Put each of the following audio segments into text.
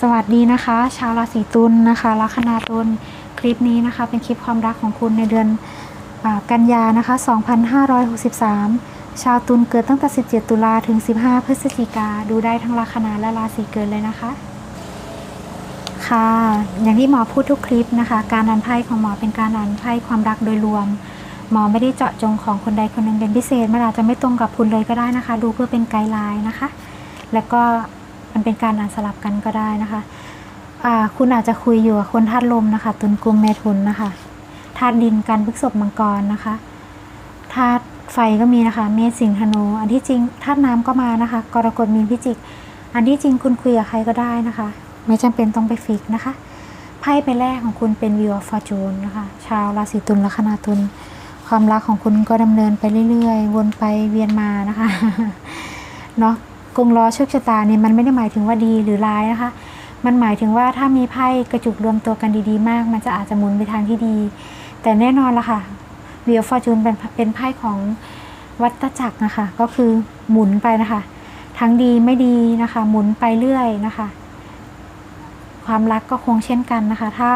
สวัสดีนะคะ ชาวราศีตุลนะคะลัคนาตุลคลิปนี้นะคะ เป็นคลิปความรักของคุณในเดือนอกันยานะคะ 2563 ชาวตุลเกิดตั้งแต่ 17 ตุลาถึง 15 พฤศจิกาดูได้ทั้งลัคนาและราศีเกิดเลยนะคะ ค่ะ อย่างที่หมอพูดทุกคลิปนะคะ การอ่านไพ่ของหมอเป็นการอ่านไพ่ความรักโดยรวม หมอไม่ได้เจาะจงของคนใดคนหนึ่งเป็นพิเศษมันอาจจะไม่ตรงกับคุณเลยก็ได้นะคะ ดูเพื่อเป็นไกด์ไลน์นะคะ แล้วก็ มันเป็นการอ่านสลับกันก็ได้นะคะคุณอาจจะคุยอยู่กับคนธาตุลมนะคะ ตุลกุมเมถุนนะคะธาตุดินกันพฤกษบมังกรนะคะธาตุไฟก็มีนะคะ เมษสิงห์ธนู อันที่จริงธาตุน้ำก็มานะคะ กรกฎมีนพิจิก อันที่จริงคุณคุยกับใครก็ได้นะคะ ไม่จำเป็นต้องไปฟิกนะคะ ไพ่ใบแรกของคุณเป็น Wheel of Fortune นะคะ ชาวราศีตุลลัคนาตุล ความรักของคุณก็ดำเนินไปเรื่อยๆ วนไปเวียนมานะคะ เนาะ กงล้อโชคชะตาเนี่ยมันไม่ได้หมายถึงว่าดีหรือร้ายนะคะ มันหมายถึงว่าถ้ามีไพ่กระจุกรวมตัวกันดีๆ มาก มันจะอาจจะหมุนไปทางที่ดี แต่แน่นอนละค่ะ Wheel of Fortune เป็นเป็นไพ่ของวัฏจักรนะคะ ก็คือหมุนไปนะคะ ทั้งดีไม่ดีนะคะ หมุนไปเรื่อยนะคะ ความรักก็คงเช่นกันนะคะ ถ้า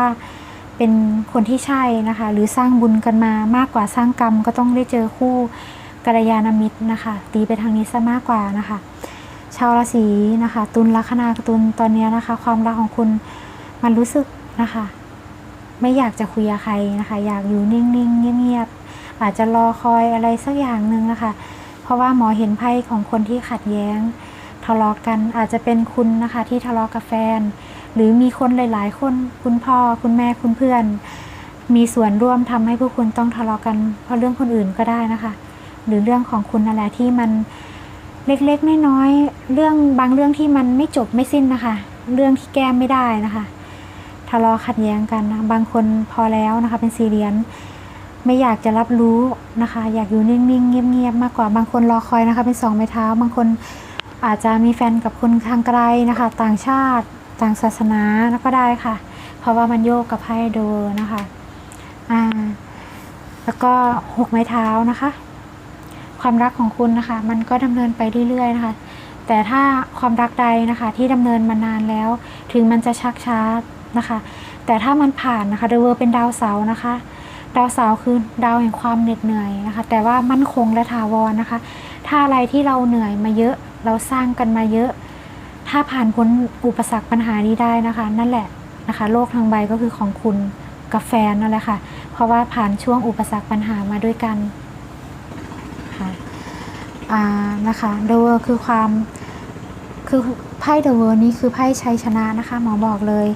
เป็นคนที่ใช่นะคะ หรือสร้างบุญกันมามากกว่าสร้างกรรม ก็ต้องได้เจอคู่กัลยาณมิตรนะคะ ตีไปทางนี้ซะมากกว่านะคะ ชาวราศีนะคะ ตุลลัคนาตุลตอนนี้นะคะ ความรักของคุณมันรู้สึกนะคะ ไม่อยากจะคุยกับใครนะคะ อยากอยู่นิ่งๆเงียบๆอาจจะรอคอยอะไรสักอย่างหนึ่งนะคะ เพราะว่าหมอเห็นไพ่ของคนที่ขัดแย้งทะเลาะกันอาจจะเป็นคุณนะคะ ที่ทะเลาะกับแฟน หรือมีคนหลายๆ คนคุณพ่อคุณแม่คุณเพื่อน มีส่วนร่วมทำให้พวกคุณต้องทะเลาะกันเพราะเรื่องคนอื่นก็ได้นะคะ หรือเรื่องของคุณนั่นแหละที่มัน เล็กๆน้อยๆเรื่องบางเรื่องที่มันไม่จบไม่สิ้นนะคะ เรื่องที่แก้ไม่ได้นะคะทะเลาะขัดแย้งกันนะบางคนพอแล้วนะคะเป็นซีเรียนไม่อยากจะรับรู้นะคะ อยากอยู่นิ่งๆเงียบๆมากกว่าบางคนรอคอยนะคะ เป็นสองไม้เท้า บางคนอาจจะมีแฟนกับคนทางไกลนะคะ ต่างชาติต่างศาสนาก็ได้ค่ะ เพราะว่ามันโยกกับไพ่โดนะคะอ่าแล้วก็หกไม้เท้านะคะ ความรักของคุณนะคะ มันก็ดำเนินไปเรื่อยๆนะคะ แต่ถ้าความรักใดนะคะ ที่ดำเนินมานานแล้ว ถึงมันจะชักช้านะคะ แต่ถ้ามันผ่านนะคะเดเวอร์เป็นดาวเสาร์นะคะ ดาวเสาร์คือดาวแห่งความเหน็ดเหนื่อยนะคะ แต่ว่ามั่นคงและถาวรนะคะ ถ้าอะไรที่เราเหนื่อยมาเยอะ เราสร้างกันมาเยอะ ถ้าผ่านพ้นอุปสรรคปัญหานี้ได้นะคะ นั่นแหละนะคะ โลกทั้งใบก็คือของคุณกับแฟนนั่นแหละค่ะ เพราะว่าผ่านช่วงอุปสรรคปัญหามาด้วยกัน อ่านะคะเดเวอร์คือความคือไพ่เดเวอร์นี้คือไพ่ชัยชนะนะคะหมอบอกเลย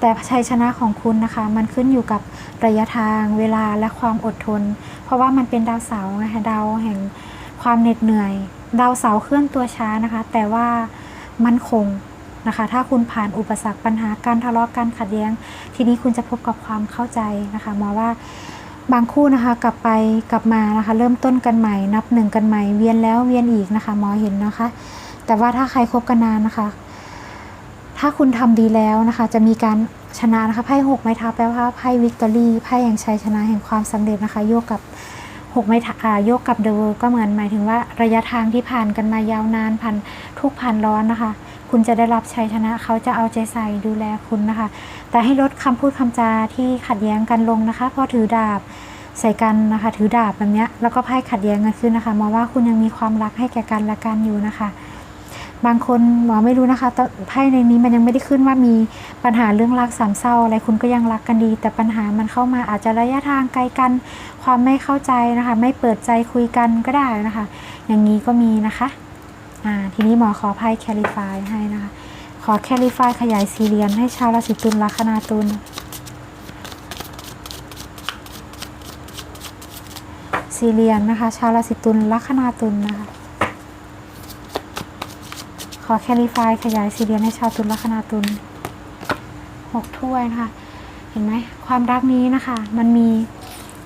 แต่ชัยชนะของคุณนะคะ มันขึ้นอยู่กับระยะทางเวลาและความอดทน เพราะว่ามันเป็นดาวเสาร์นะคะดาวแห่งความเหน็ดเหนื่อย ดาวเสาร์เคลื่อนตัวช้านะคะ แต่ว่ามั่นคงนะคะ ถ้าคุณผ่านอุปสรรคปัญหาการทะเลาะการขัดแย้ง ทีนี้คุณจะพบกับความเข้าใจนะคะหมอว่า บางคู่นะคะกลับไปกลับมานะคะ เริ่มต้นกันใหม่ นับหนึ่งกันใหม่เวียนแล้วเวียนอีกนะคะ หมอเห็นนะคะ แต่ว่าถ้าใครคบกันนานนะคะ ถ้าคุณทำดีแล้วนะคะ จะมีการชนะนะคะไพ่หกไม้เท้าแปลว่าไพ่วิกตอรี่ไพ่แห่งชัยชนะแห่งความสำเร็จนะคะโยกกับหกไม้ท้าอ่าโยกกับเดอะเวิร์ก็เหมือนหมายถึงว่าระยะทางที่ผ่านกันมายาวนานผ่านทุกผ่านร้อนนะคะ คุณจะได้รับชัยชนะ เขาจะเอาใจใส่ดูแลคุณนะคะ แต่ให้ลดคำพูดคำจาที่ขัดแย้งกันลงนะคะเพอถือดาบใส่กันนะคะ ถือดาบแบบนี้แล้วก็ไพ่ขัดแย้งกันขึ้นนะคะมองว่าคุณยังมีความรักให้แก่กันและกันอยู่นะคะ บางคนหมอไม่รู้นะคะต่ไพ่ในนี้มันยังไม่ได้ขึ้นว่ามีปัญหาเรื่องรักสามเศร้าอะไรคุณก็ยังรักกันดี แต่ปัญหามันเข้ามาอาจจะระยะทางไกลกัน ความไม่เข้าใจนะคะ ไม่เปิดใจคุยกันก็ได้นะคะ อย่างนี้ก็มีนะคะ ทีนี้หมอขอไพ่แคลิฟายให้นะคะ ขอแคลิฟายขยายสีเหลี่ยมให้ชาวราศีตุลลัคนาตุลสีเหลี่ยมนะคะ ชาวราศีตุลลัคนาตุลนะคะ ขอแคลิฟายขยายสีเหลี่ยมให้ชาวตุลลัคนาตุลหกถ้วยนะคะ เห็นไหมความรักนี้นะคะ มันมี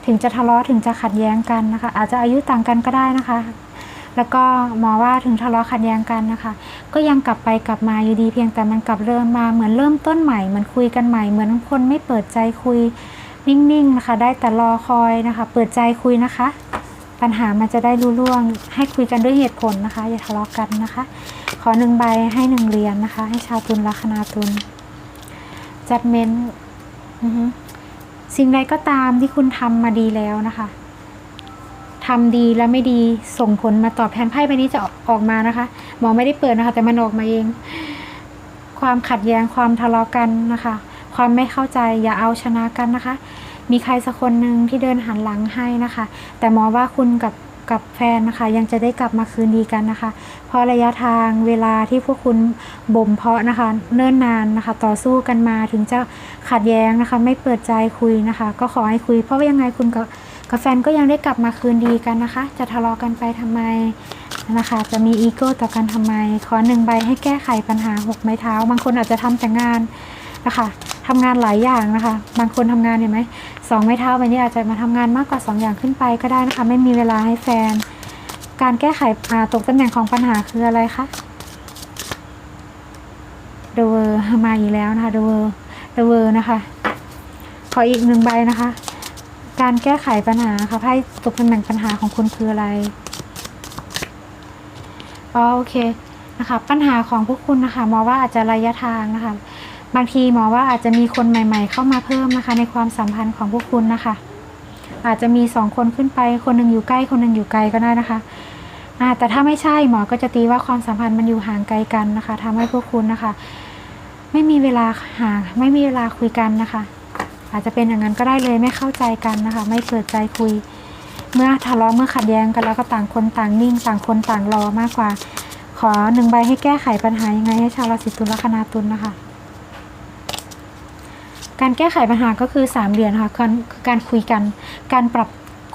ถึงจะทะเลาะถึงจะขัดแย้งกันนะคะ อาจจะอายุต่างกันก็ได้นะคะ แล้วก็หมอว่าถึงทะเลาะขัดแย้งกันนะคะ ก็ยังกลับไปกลับมาอยู่ดีเพียงแต่มันกลับเริ่มมาเหมือนเริ่มต้นใหม่เหมือนคุยกันใหม่เหมือนคนไม่เปิดใจคุยนิ่งๆนะคะ ได้แต่รอคอยนะคะ เปิดใจคุยนะคะ ปัญหามันจะได้รู้ล่วง ให้คุยกันด้วยเหตุผลนะคะ อย่าทะเลาะกันนะคะ ขอหนึ่งใบให้หนึ่งเหรียญนะคะ ให้ชาวตุลลัคนาตุล judgment อือฮึสิ่งใดก็ตามที่คุณทำมาดีแล้วนะคะ ทำดีแล้วไม่ดีส่งผลมาตอบแทนไพ่ใบนี้จะออกมานะคะ หมอไม่ได้เปิดนะคะ แต่มันออกมาเอง ความขัดแย้งความทะเลาะกันนะคะ ความไม่เข้าใจอย่าเอาชนะกันนะคะ มีใครสักคนหนึ่งที่เดินหันหลังให้นะคะ แต่หมอว่าคุณกับกับแฟนนะคะ ยังจะได้กลับมาคืนดีกันนะคะ เพราะระยะทางเวลาที่พวกคุณบ่มเพาะนะคะ เนิ่นนานนะคะ ต่อสู้กันมาถึงจะขัดแย้งนะคะ ไม่เปิดใจคุยนะคะ ก็ขอให้คุย เพราะว่ายังไงคุณกับ กับแฟนก็ยังได้กลับมาคืนดีกันนะคะ จะทะเลาะกันไปทำไมนะคะ จะมีอีโก้ต่อกันทำไม ขอหนึ่งใบให้แก้ไขปัญหาหกไม้เท้า บางคนอาจจะทำแต่งานนะคะทำงานหลายอย่างนะคะ บางคนทำงานเห็นไหมสองไม้เท้าใบนี้อาจจะมาทำงานมากกว่าสองอย่างขึ้นไปก็ได้นะคะ ไม่มีเวลาให้แฟน การแก้ไขตกตำแหน่งของปัญหาคืออะไรคะ The World มาอีกแล้วนะคะ The World The World นะคะ ขออีกหนึ่งใบนะคะ การแก้ไขปัญหาค่ะไพ่ตกตำแหน่งปัญหาของคุณคืออะไรอ๋อโอเคนะคะปัญหาของพวกคุณนะคะหมอว่าอาจจะระยะทางนะคะ บางทีหมอว่าอาจจะมีคนใหม่ ๆ เข้ามาเพิ่มนะคะ ในความสัมพันธ์ของพวกคุณนะคะ อาจจะมีสองคนขึ้นไป คนหนึ่งอยู่ใกล้คนหนึ่งอยู่ไกลก็ได้นะคะแต่ถ้าไม่ใช่หมอก็จะตีว่าความสัมพันธ์มันอยู่ห่างไกลกันนะคะทำให้พวกคุณนะคะ ไม่มีเวลาหาไม่มีเวลาคุยกันนะคะ อาจจะเป็นอย่างนั้นก็ได้เลยไม่เข้าใจกันนะคะ ไม่เปิดใจคุย เมื่อทะเลาะเมื่อขัดแย้งกันแล้วก็ต่างคนต่างนิ่ง ต่างคนต่างรอมากกว่า ขอหนึ่งใบให้แก้ไขปัญหายังไงให้ชาวราศีตุลและคณาตุลนะคะ การแก้ไขปัญหาก็คือสามเหรียญค่ะคือการคุยกัน การปรับ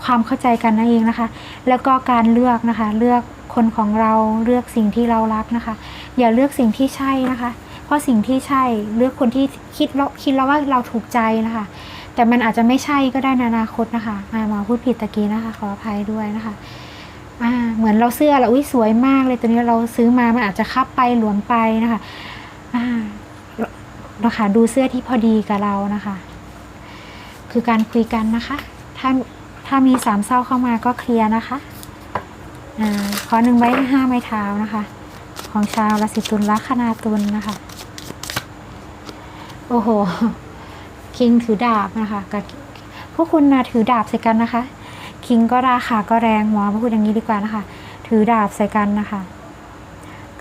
ความเข้าใจกันนั่นเองนะคะ แล้วก็การเลือกนะคะ เลือกคนของเราเลือกสิ่งที่เรารักนะคะ อย่าเลือกสิ่งที่ใช่นะคะ เพราะสิ่งที่ใช่เลือกคนที่คิดแล้วคิดแล้วว่าเราถูกใจนะคะ แต่มันอาจจะไม่ใช่ก็ได้ในอนาคตนะคะอ่าหมอพูดผิดตะกี้นะคะ ขออภัยด้วยนะคะอ่าเหมือนเราเสื้อเราอุ้ยสวยมากเลยตัวนี้เราซื้อมามันอาจจะคับไปหลวมไปนะคะอ่านะคะดูเสื้อที่พอดีกับเรานะคะ คือการคุยกันนะคะ ถ้าถ้ามีสามเศร้าเข้ามาก็เคลียร์นะคะอาขอหนึ่งใบให้ห้าไม้เท้านะคะ ของชาวราศีตุลลัคนาตุลนะคะ โอ้โห คิงถือดาบนะคะกับพวกคุณนะถือดาบใส่กันนะคะ คิงก็ราคาก็แรงหมอพูดอย่างนี้ดีกว่านะคะ ถือดาบใส่กันนะคะ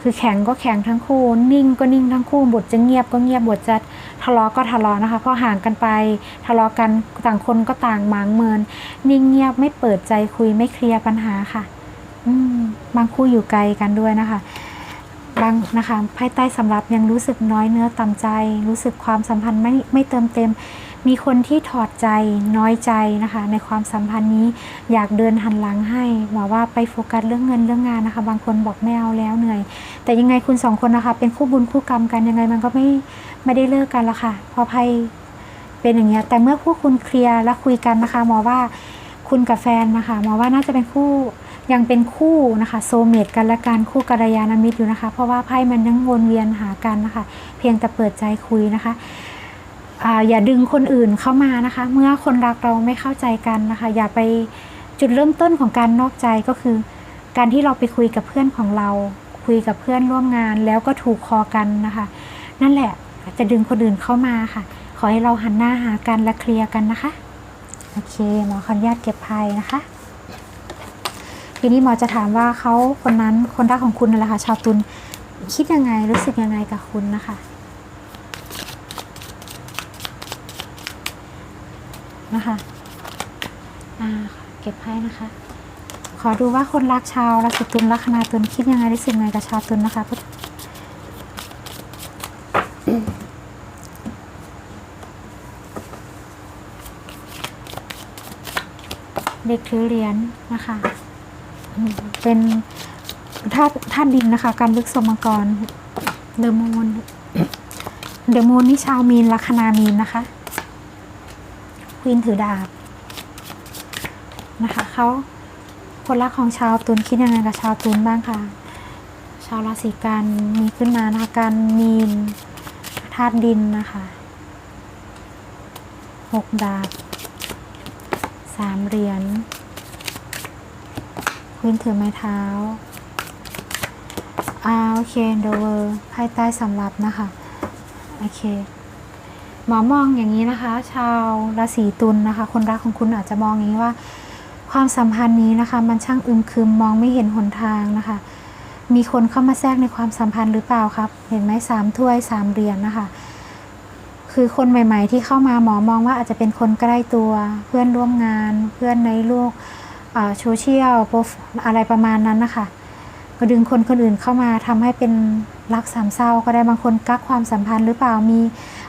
คือแข็งก็แข็งทั้งคู่ นิ่งก็นิ่งทั้งคู่ บทจะเงียบก็เงียบ บทจะทะเลาะก็ทะเลาะนะคะพราะห่างกันไป ทะเลาะกันต่างคนก็ต่างหมางเมิน นิ่งเงียบไม่เปิดใจคุยไม่เคลียร์ปัญหาค่ะ อืม บางคู่อยู่ไกลกันด้วยนะคะ บางนะคะภายใต้สำรับยังรู้สึกน้อยเนื้อต่ำใจ รู้สึกความสัมพันธ์ไม่ไม่เติมเต็ม มีคนที่ถอดใจน้อยใจนะคะ ในความสัมพันธ์นี้อยากเดินหันหลังให้หมอว่าไปโฟกัสเรื่องเงินเรื่องงานนะคะ บางคนบอกไม่เอาแล้วเหนื่อย แต่ยังไงคุณสองคนนะคะ เป็นคู่บุญคู่กรรมกันยังไงมันก็ไม่ไม่ได้เลิกกันละค่ะพราะภัยเป็นอย่างเงี้ยแต่เมื่อพวกคุณเคลียร์และคุยกันนะคะหมอว่าคุณกับแฟนนะคะหมอว่าน่าจะเป็นคู่ ยังเป็นคู่นะคะโซเมตกันและการคู่กัลยาณมิตรอยู่นะคะ เพราะว่าไพ่มันยังวนเวียนหากันนะคะ เพียงแต่เปิดใจคุยนะคะอย่าดึงคนอื่นเข้ามานะคะ เมื่อคนรักเราไม่เข้าใจกันนะคะ อย่าไปจุดเริ่มต้นของการนอกใจก็คือ การที่เราไปคุยกับเพื่อนของเรา คุยกับเพื่อนร่วมงาน แล้วก็ถูกคอกันนะคะ นั่นแหละจะดึงคนอื่นเข้ามาค่ะ ขอให้เราหันหน้าหากันและเคลียร์กันนะคะ โอเคหมอขออนุญาตเก็บไพ่นะคะ ทีนี้หมอจะถามว่าเขาคนนั้นคนรักของคุณนั่นแหละค่ะชาวตุลคิดยังไงรู้สึกยังไงกับคุณนะคะนะคะอ่าเก็บไพ่นะคะ ขอดูว่าคนรักชาวราศีตุลลัคนาตุลคิดยังไงรู้สึกยังไงกับชาวตุลนะคะพุทธเด็กถือเหรียญนะคะ เป็นธาตุธาตุดินนะคะ การลึกสมมังกรเดอะมูนเดอะมูนนี่ชาวมีนลัคนามีนนะคะควีนถือดาบนะคะเขาคนรักของชาวตุลคิดยังไงกับชาวตุลบ้างคะชาวราศีกันมีขึ้นมานะคะกันมีนธาตุดินนะคะหกดาบสามเหรียญ พื้นถือไม้เท้าอ่าโอเคโดเวอร์ภายใต้สำรับนะคะ โอเค หมอมองอย่างนี้นะคะ ชาวราศีตุลนะคะ คนรักของคุณอาจจะมองอย่างนี้ว่า ความสัมพันธ์นี้นะคะ มันช่างอึมครึมมองไม่เห็นหนทางนะคะ มีคนเข้ามาแทรกในความสัมพันธ์หรือเปล่าครับ เห็นไหมสามถ้วยสามเหรียญนนะคะ คือคนใหม่ ๆ ที่เข้ามาหมอมองว่าอาจจะเป็นคนใกล้ตัว เพื่อนร่วมงาน เพื่อนในโลก โซเชียลอะไรประมาณนั้นนะคะก็ดึงคนคนอื่นเข้ามาทำให้เป็นรักสามเศร้าก็ได้บางคนกักความสัมพันธ์หรือเปล่ามี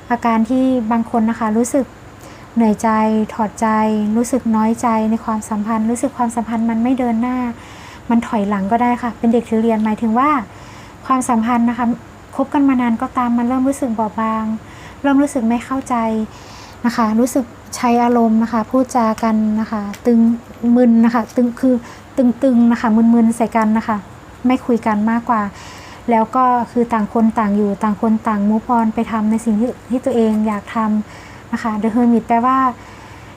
อาการที่บางคนนะคะ รู้สึกเหนื่อยใจถอดใจ รู้สึกน้อยใจในความสัมพันธ์ รู้สึกความสัมพันธ์มันไม่เดินหน้า มันถอยหลังก็ได้ค่ะ เป็นเด็กถือเรียนหมายถึงว่า ความสัมพันธ์นะคะคบกันมานานก็ตามมันเริ่มรู้สึกเบาบาง เริ่มรู้สึกไม่เข้าใจนะคะ รู้สึก ใช้อารมณ์นะคะ พูดจากันนะคะ ตึงมึนนะคะ ตึงคือตึงๆนะคะ มึนๆใส่กันนะคะ ไม่คุยกันมากกว่า แล้วก็คือต่างคนต่างอยู่ต่างคนต่างมูฟออนไปทำในสิ่งที่ที่ตัวเองอยากทำนะคะ The Hermit แปลว่า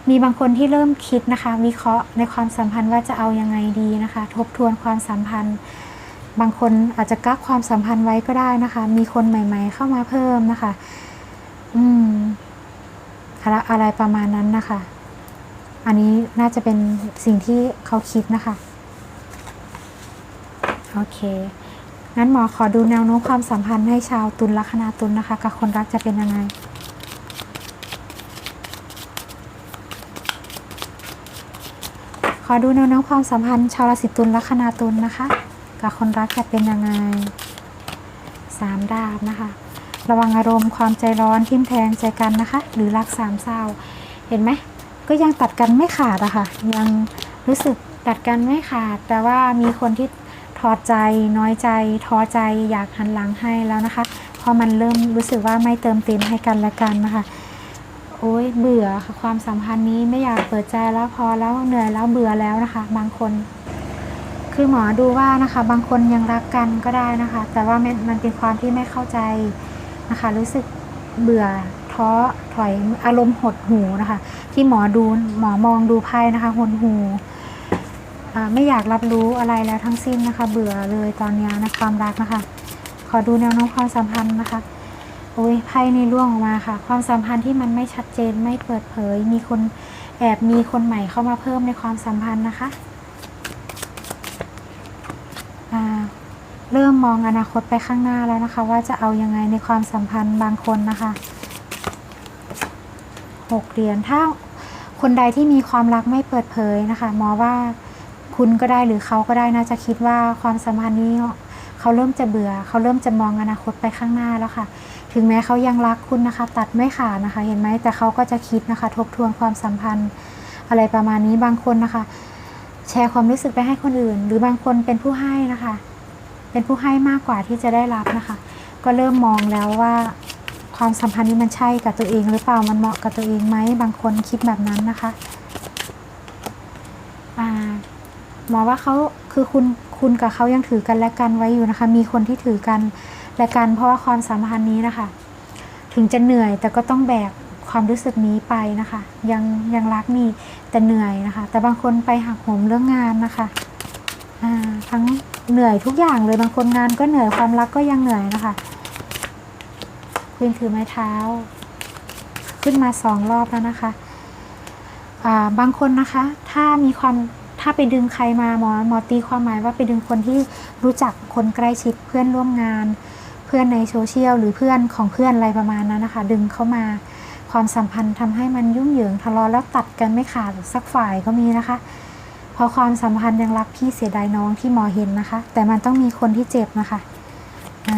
มีบางคนที่เริ่มคิดนะคะ วิเคราะห์ในความสัมพันธ์ว่าจะเอายังไงดีนะคะ ทบทวนความสัมพันธ์ บางคนอาจจะกักความสัมพันธ์ไว้ก็ได้นะคะ มีคนใหม่ ๆ เข้ามาเพิ่มนะคะ อืม อะไรประมาณนั้นนะคะ อันนี้น่าจะเป็นสิ่งที่เขาคิดนะคะ โอเค งั้นหมอขอดูแนวโน้มความสัมพันธ์ให้ชาวตุลลัคนาตุลนะคะ กับคนรักจะเป็นยังไงขอดูแนวโน้มความสัมพันธ์ชาวราศีตุลลัคนาตุลนะคะ กับคนรักจะเป็นยังไงสามดาบนะคะ ระวังอารมณ์ความใจร้อนทิ่มแทงใจกันนะคะ หรือรักสามเศร้า เห็นไหมก็ยังตัดกันไม่ขาดอะค่ะ ยังรู้สึกตัดกันไม่ขาด แต่ว่ามีคนที่ถอดใจน้อยใจท้อใจอยากหันหลังให้แล้วนะคะพราะมันเริ่มรู้สึกว่าไม่เติมเต็มให้กันและกันนะคะโอ้ยเบื่อค่ะความสัมพันธ์นี้ไม่อยากเปิดใจแล้วพอแล้วเหนื่อยแล้วเบื่อแล้วนะคะ บางคน คือหมอดูว่านะคะ บางคนยังรักกันก็ได้นะคะ แต่ว่ามันเป็นความที่ไม่เข้าใจ นะคะ รู้สึกเบื่อท้อถอยอารมณ์หดหูนะคะ ที่หมอดูหมอมองดูไพ่นะคะหดหูไม่อยากรับรู้อะไรแล้วทั้งสิ้นนะคะ เบื่อเลยตอนนี้นะความรักนะคะ ขอดูแนวโน้มความสัมพันธ์นะคะโอ้ยไพ่ในร่วงออกมาค่ะ ความสัมพันธ์ที่มันไม่ชัดเจนไม่เปิดเผย มีคนแอบมีคนใหม่เข้ามาเพิ่มในความสัมพันธ์นะคะอ่า เริ่มมองอนาคตไปข้างหน้าแล้วนะคะ ว่าจะเอายังไงในความสัมพันธ์บางคนนะคะหกเหรียญถ้าคนใดที่มีความรักไม่เปิดเผยนะคะหมอว่าคุณก็ได้หรือเขาก็ได้นะจะคิดว่าความสัมพันธ์นี้เขาเริ่มจะเบื่อ เขาเริ่มจะมองอนาคตไปข้างหน้าแล้วค่ะ ถึงแม้เขายังรักคุณนะคะ ตัดไม่ขาดนะคะ เห็นไหมแต่เขาก็จะคิดนะคะ ทบทวนความสัมพันธ์ อะไรประมาณนี้บางคนนะคะ แชร์ความรู้สึกไปให้คนอื่น หรือบางคนเป็นผู้ให้นะคะ เป็นผู้ให้มากกว่าที่จะได้รับนะคะ ก็เริ่มมองแล้วว่าความสัมพันธ์นี้มันใช่กับตัวเองหรือเปล่ามันเหมาะกับตัวเองไหมบางคนคิดแบบนั้นนะคะหมอว่าเขาคือคุณคุณกับเขายังถือกันและกันไว้อยู่นะคะ มีคนที่ถือกันและกัน เพราะว่าความสัมพันธ์นี้นะคะ ถึงจะเหนื่อยแต่ก็ต้องแบกความรู้สึกนี้ไปนะคะ ยังยังรักนี่แต่เหนื่อยนะคะ แต่บางคนไปหักโหมเรื่องงานนะคะทั้ง เหนื่อยทุกอย่างเลยบางคนงานก็เหนื่อยความรักก็ยังเหนื่อยนะคะคุณถือไม้เท้า ขึ้นมาสองรอบแล้วนะคะาบางคนนะคะ ถ้ามีความถ้าไปดึงใครมาหมอหมอตีความหมายว่าไปดึงคนที่รู้จักคนใกล้ชิดเพื่อนร่วมงาน เพื่อนในโซเชียลหรือเพื่อนของเพื่อนอะไรประมาณนั้นนะคะ ดึงเข้ามาความสัมพันธ์ทำให้มันยุ่งเหยิงทะเลาะแล้วตัดกันไม่ขาดสักฝ่ายก็มีนะคะ ราะความสัมพันธ์ยังรักพี่เสียดายน้องที่หมอเห็นนะคะ แต่มันต้องมีคนที่เจ็บนะคะอ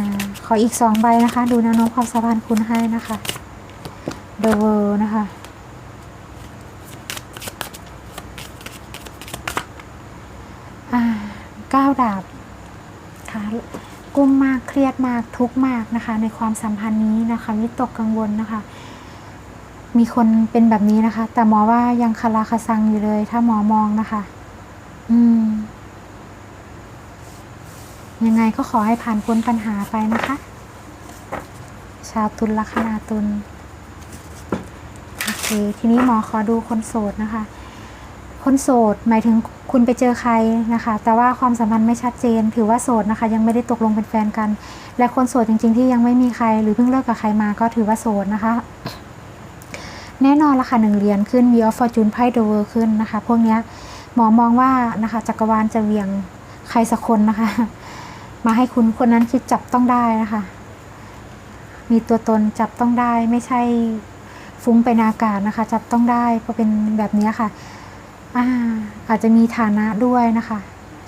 ขออีกสองใบนะคะ ดูแนวโน้มความสัมพันธ์คุณให้นะคะ The World นะคะ อ่าก้าวดาบค่ะกุ้มมากเครียดมากทุกมากนะคะ ในความสัมพันธ์นี้นะคะวิตกกังวลนะคะ มีคนเป็นแบบนี้นะคะ แต่หมอว่ายังคาราคาซังอยู่เลย ถ้าหมอมองนะคะ ยังไงก็ขอให้ผ่านพ้นปัญหาไปนะคะ ชาวตุลลัคนาตุลโอเค ทีนี้หมอขอดูคนโสดนะคะ คนโสดหมายถึงคุณไปเจอใครนะคะ แต่ว่าความสัมพันธ์ไม่ชัดเจน ถือว่าโสดนะคะ ยังไม่ได้ตกลงเป็นแฟนกัน และคนโสดจริง ๆ ที่ยังไม่มีใคร หรือเพิ่งเลิกกับใครมาก็ถือว่าโสดนะคะแน่นอนละค่ะหนึ่งเหรียญขึ้น Wheel of Fortune ไพ่ The World ขึ้นนะคะ พวกเนี้ย หมอมองว่านะคะจักรวาลจะเวียงใครสักคนนะคะ มาให้คุณคนนั้นคือจับต้องได้นะคะ มีตัวตนจับต้องได้ ไม่ใช่ฟุ้งไปนอากาศนะคะ จับต้องได้เพราะเป็นแบบนี้ค่ะอาอาจจะมีฐานะด้วยนะคะ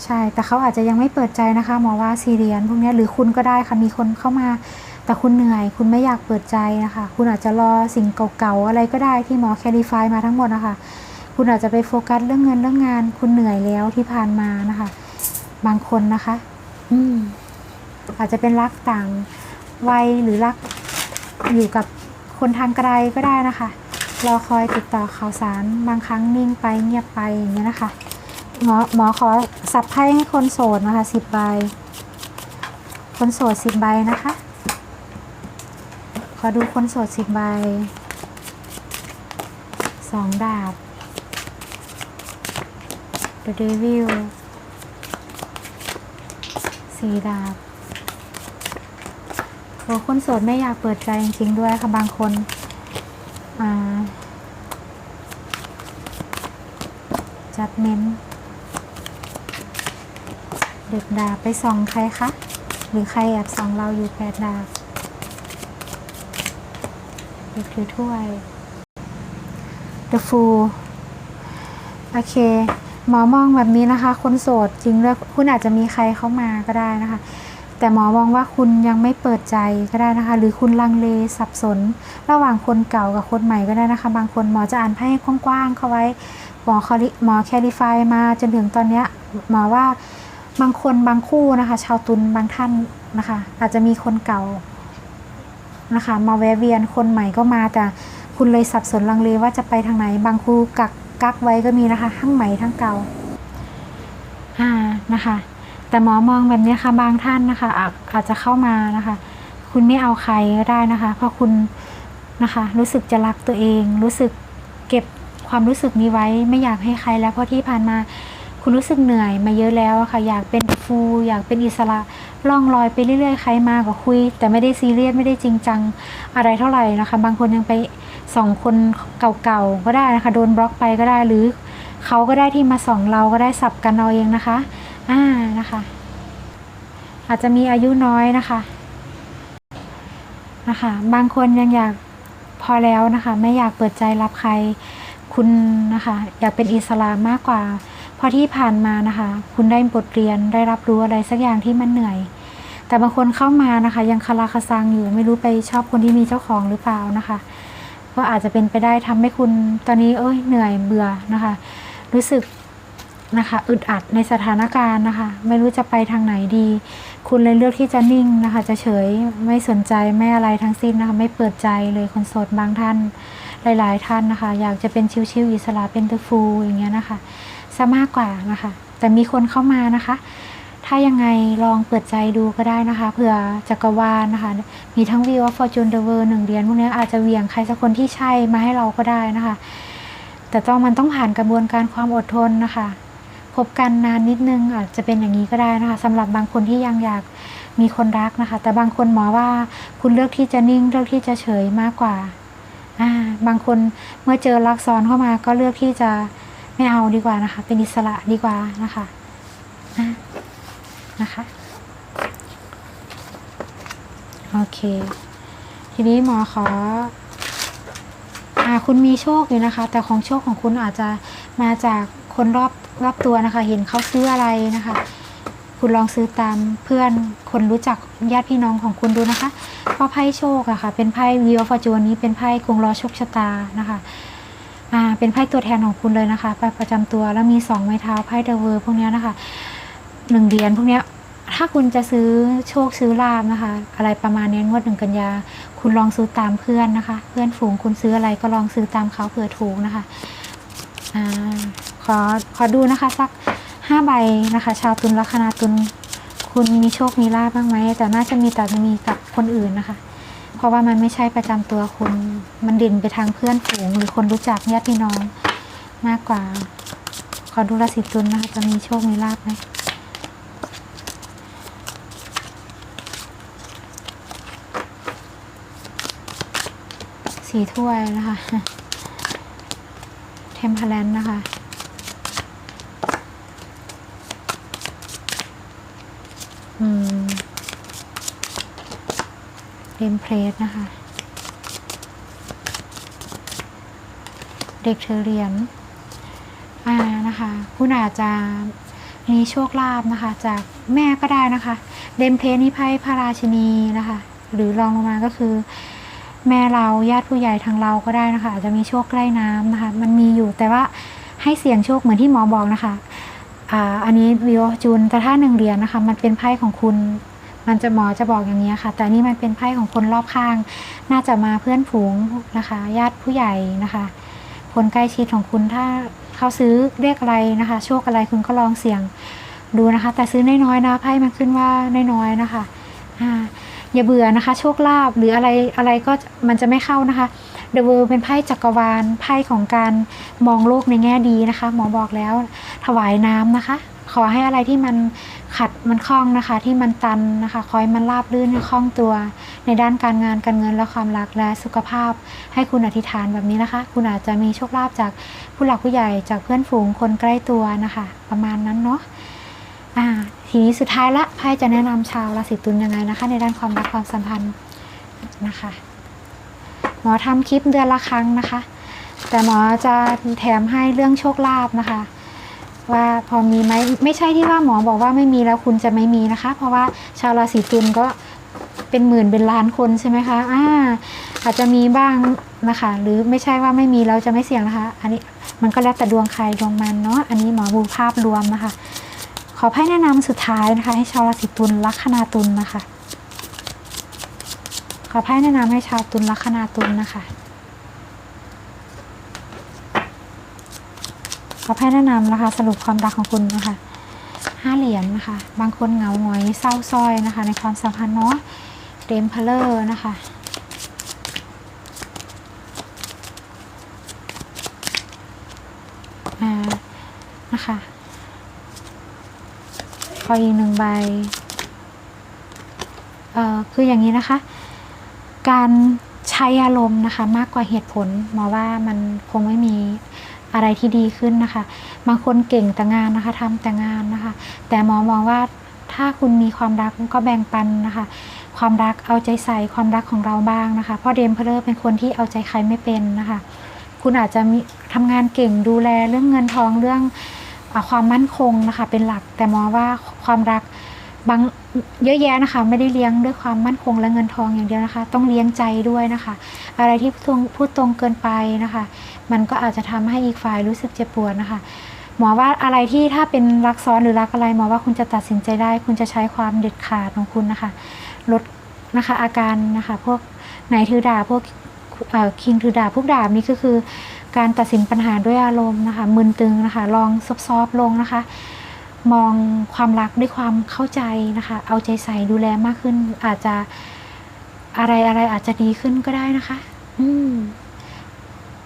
ใช่แต่เขาอาจจะยังไม่เปิดใจนะคะหมอว่าซีเรียนพวกนี้หรือคุณก็ได้ค่ะมีคนเข้ามา แต่คุณเหนื่อย คุณไม่อยากเปิดใจนะคะ คุณอาจจะรอสิ่งเก่าๆอะไรก็ได้ที่หมอแคลิฟายมาทั้งหมดนะคะ คุณอาจจะไปโฟกัสเรื่องเงินเรื่องงาน คุณเหนื่อยแล้วที่ผ่านมานะคะ บางคนนะคะ อืม อาจจะเป็นรักต่างวัยหรือรักอยู่กับคนทางไกลก็ได้นะคะรอคอยติดต่อข่าวสารบางครั้งนิ่งไปเงียบไปอย่างเงี้ยนะคะหมอหมอขอสับไพ่ให้คนโสดนะคะสิบใบ คนโสดสิบใบนะคะ ขอดูคนโสดสิบใบสองดาบ The Devil สี่ดาบโอ้คนโสดไม่อยากเปิดใจจริงๆด้วยค่ะบางคนอ่าจัดเม้นเด็กดาบไปส่องใครคะ หรือใครแอบส่องเราอยู่แปดดาบเด็กถือถ้วย The Fool โอเค หมอมองแบบนี้นะคะ คนโสดจริงด้วยคุณอาจจะมีใครเข้ามาก็ได้นะคะ แต่หมอมองว่าคุณยังไม่เปิดใจก็ได้นะคะ หรือคุณลังเลสับสน ระหว่างคนเก่ากับคนใหม่ก็ได้นะคะ บางคนหมอจะอ่านไพ่กว้างๆเข้าไว้หมอคลิหมอแคลิฟายมาจนถึงตอนเนี้ยหมอว่าบางคนบางคู่นะคะ ชาวตุลบางท่านนะคะ อาจจะมีคนเก่านะคะ มาแวะเวียนคนใหม่ก็มาแต่คุณเลยสับสนลังเลว่าจะไปทางไหน บางคู่กัก กักไว้ก็มีนะคะ ทั้งใหม่ทั้งเก่าอ่านะคะ แต่หมอมองแบบนี้ค่ะบางท่านนะคะอาจอาจจะเข้ามานะคะ คุณไม่เอาใครก็ได้นะคะ เพราะคุณนะคะ รู้สึกจะรักตัวเอง รู้สึกเก็บความรู้สึกนี้ไว้ไม่อยากให้ใครแล้วเพราะที่ผ่านมาคุณรู้สึกเหนื่อยมาเยอะแล้วอะค่ะ อยากเป็นฟูอยากเป็นอิสระล่องลอยไปเรื่อยๆ ใครมาก็คุย แต่ไม่ได้ซีเรียสไม่ได้จริงจังอะไรเท่าไหร่นะคะ บางคนยังไปส่องคน เก่าๆก็ได้นะคะ โดนบล็อกไปก็ได้หรือเขาก็ได้ที่มาส่องเราก็ได้สับกันเอาเองนะคะ อ่านะคะ อาจจะมีอายุน้อยนะคะนะคะ บางคนยังอยากพอแล้วนะคะ ไม่อยากเปิดใจรับใครคุณนะคะ อยากเป็นอิสระมากกว่า เพราะที่ผ่านมานะคะ คุณได้บทเรียนได้รับรู้อะไรสักอย่างที่มันเหนื่อย แต่บางคนเข้ามานะคะ ยังคาราคาซังอยู่ไม่รู้ไปชอบคนที่มีเจ้าของหรือเปล่านะคะ ก็อาจจะเป็นไปได้ทำให้คุณตอนนี้เอ้ยเหนื่อยเบื่อนะคะ รู้สึกนะคะอึดอัดในสถานการณ์นะคะ ไม่รู้จะไปทางไหนดี คุณเลยเลือกที่จะนิ่งนะคะ จะเฉยไม่สนใจไม่อะไรทั้งสิ้นนะคะ ไม่เปิดใจเลยคนโสดบางท่านหลาย ๆ ท่านนะคะ อยากจะเป็นชิวๆอิสระเป็นเตอร์ฟูลอย่างเงี้ยนะคะซะมากกว่านะคะ แต่มีคนเข้ามานะคะ ถ้ายังไงลองเปิดใจดูก็ได้นะคะ เผื่อจักรวาลนะคะ มีทั้ง View of Fortune The World หนึ่งเหรียญพวกนี้อาจจะเวียงใครสักคนที่ใช่มาให้เราก็ได้นะคะ แต่ต้องมันต้องผ่านกระบวนการความอดทนนะคะคบกันนานนิดนึงอาจจะเป็นอย่างนี้ก็ได้นะคะสำหรับบางคนที่ยังอยากมีคนรักนะคะ แต่บางคนหมอว่าคุณเลือกที่จะนิ่งเลือกที่จะเฉยมากกว่าอ่า บางคนเมื่อเจอรักซ้อนเข้ามาก็เลือกที่จะไม่เอาดีกว่านะคะ เป็นอิสระดีกว่านะคะอ่า นะคะ โอเค ทีนี้หมอขออ่าคุณมีโชคอยู่นะคะ แต่ของโชคของคุณอาจจะมาจากคนรอบรอบตัวนะคะ เห็นเขาซื้ออะไรนะคะ คุณลองซื้อตามเพื่อนคนรู้จักญาติพี่น้องของคุณดูนะคะเพราะไพ่โชคอะค่ะ เป็นไพ่วีออฟอร์จูนนี้เป็นไพ่กงล้อโชคชะตานะคะอ่าเป็นไพ่ตัวแทนของคุณเลยนะคะไพ่ประจำตัวแล้วมีสองไม้เท้าไพ่เดอะเวอร์พวกนี้นะคะ หนึ่งเหรียญพวกเนี้ยถ้าคุณจะซื้อโชคซื้อลาบนะคะ อะไรประมาณนี้งวดหนึ่งกันยา คุณลองซื้อตามเพื่อนนะคะ เพื่อนฝูงคุณซื้ออะไรก็ลองซื้อตามเขาเผื่อถูกนะคะอ่าขอขอดูนะคะสักห้าใบนะคะ ชาวตุลลัคนาตุลคุณมีโชคมีลาบบ้างไหมแต่น่าจะมีแต่จะมีกับคนอื่นนะคะ เพราะว่ามันไม่ใช่ประจำตัวคุณมันเด่นไปทางเพื่อนฝูง หรือคนรู้จักญาติพี่น้องมากกว่า ขอดูราศีตุลนะคะจะมีโชคมีลาบไหม สี่ถ้วยนะคะเทมเพลนนะคะอืมเดมเพลสนะคะ เด็กเธอเรียนอ่านะคะ คุณอาจจะมีโชคลาภนะคะ จากแม่ก็ได้นะคะเดมเพลสนี่ไพ่พระราชินีนะคะ หรือรองลงมาก็คือ แม่เราญาติผู้ใหญ่ทางเราก็ได้นะคะ อาจจะมีโชคใกล้น้ำนะคะ มันมีอยู่แต่ว่าให้เสี่ยงโชคเหมือนที่หมอบอกนะคะอ่าอันนี้วิโอจูนแต่ถ้าหนึ่งเหรียญนะคะ มันเป็นไพ่ของคุณ มันจะหมอจะบอกอย่างนี้ค่ะ แต่นนี่มันเป็นไพ่ของคนรอบข้าง น่าจะมาเพื่อนฝูงนะคะ ญาติผู้ใหญ่นะคะ คนใกล้ชิดของคุณถ้าเขาซื้อเรียกอะไรนะคะ โชคอะไรคุณก็ลองเสี่ยงดูนะคะ แต่ซื้อน้อยๆนะไพ่มันขึ้นว่าน้อยๆนะคะอ่า อย่าเบื่อนะคะ โชคลาภหรืออะไรอะไรก็มันจะไม่เข้านะคะเดอะเวอร์เป็นไพ่จักรวาลไพ่ของการมองโลกในแง่ดีนะคะ หมอบอกแล้วถวายน้ำนะคะ ขอให้อะไรที่มันขัดมันคล่องนะคะ ที่มันตันนะคะคอยมันราบรื่นคล่องตัว ในด้านการงานการเงินและความรักและสุขภาพ ให้คุณอธิษฐานแบบนี้นะคะ คุณอาจจะมีโชคลาภจากผู้หลักผู้ใหญ่จากเพื่อนฝูงคนใกล้ตัวนะคะ ประมาณนั้นเนาะอ่า ทีนี้สุดท้ายละไพ่จะแนะนำชาวราศีตุลยังไงนะคะ ในด้านความรักความสัมพันธ์นะคะ หมอทำคลิปเดือนละครั้งนะคะ แต่หมอจะแถมให้เรื่องโชคลาภนะคะ ว่าพอมีไหมไม่ใช่ที่ว่าหมอบอกว่าไม่มีแล้วคุณจะไม่มีนะคะ เพราะว่าชาวราศีตุลก็เป็นหมื่นเป็นล้านคนใช่ไหมคะอ่าอาจจะมีบ้างนะคะ หรือไม่ใช่ว่าไม่มีแล้วจะไม่เสี่ยงนะคะ อันนี้มันก็แล้วแต่ดวงใครดวงมันเนาะอันนี้หมอบูภาพรวมนะคะ ขอให้แนะนำสุดท้ายนะคะ ให้ชาวราศีตุลลัคนาตุลนะคะ ขอให้แนะนำให้ชาวตุลลัคนาตุลนะคะ ขอให้แนะนำนะคะ สรุปความรักของคุณนะคะห้าเหรียญนะคะ บางคนเหงาหงอยเศร้าส้อยนะคะ ในความสัมพันธ์เนาะเดมเพลอร์นะคะนะคะ ขออีกหนึ่งใบเอ่อคืออย่างนี้นะคะ การใช้อารมณ์นะคะ มากกว่าเหตุผลหมอว่ามันคงไม่มีอะไรที่ดีขึ้นนะคะ บางคนเก่งแต่งานนะคะทำแต่งานนะคะ แต่หมอมองว่าถ้าคุณมีความรักก็แบ่งปันนะคะ ความรักเอาใจใส่ความรักของเราบ้างนะคะ เพราะเดมเพลอร์เป็นคนที่เอาใจใครไม่เป็นนะคะ คุณอาจจะมีทำงานเก่งดูแลเรื่องเงินทองเรื่องอความมั่นคงนะคะ เป็นหลักแต่หมอว่า ความรักบางเยอะแยะนะคะ ไม่ได้เลี้ยงด้วยความมั่นคงและเงินทองอย่างเดียวนะคะ ต้องเลี้ยงใจด้วยนะคะ อะไรที่พูดตรงพูดตรงเกินไปนะคะ มันก็อาจจะทำให้อีกฝ่ายรู้สึกเจ็บปวดนะคะ หมอว่าอะไรที่ถ้าเป็นรักซ้อนหรือรักอะไรหมอว่าคุณจะตัดสินใจได้ คุณจะใช้ความเด็ดขาดของคุณนะคะ ลดนะคะอาการนะคะ พวกไหนถือดาพวกคิงถือดาพวกดาบนี่ก็คือ การตัดสินปัญหาด้วยอารมณ์นะคะมึนตึงนะคะ ลองซอฟๆลงนะคะ มองความรักด้วยความเข้าใจนะคะ เอาใจใส่ดูแลมากขึ้น อาจจะอะไรอะไรอาจจะดีขึ้นก็ได้นะคะ อืม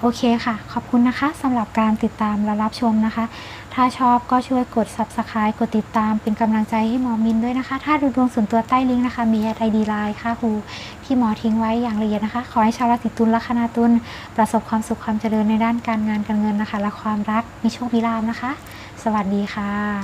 โอเคค่ะ ขอบคุณนะคะสำหรับการติดตามและรับชมนะคะ ถ้าชอบก็ช่วยกด subscribe กดติดตามเป็นกำลังใจให้หมอมินด้วยนะคะ ถ้าดูดวงส่วนตัวใต้ลิงก์นะคะ มีไอดีไลน์ค่ะครูที่หมอทิ้งไว้อย่างละเอียดนะคะ ขอให้ชาวราศีตุลและคณาตุลประสบความสุขความเจริญในด้านการงานการเงินนะคะ และความรักมีโชคมีลาภนะคะ สวัสดีค่ะ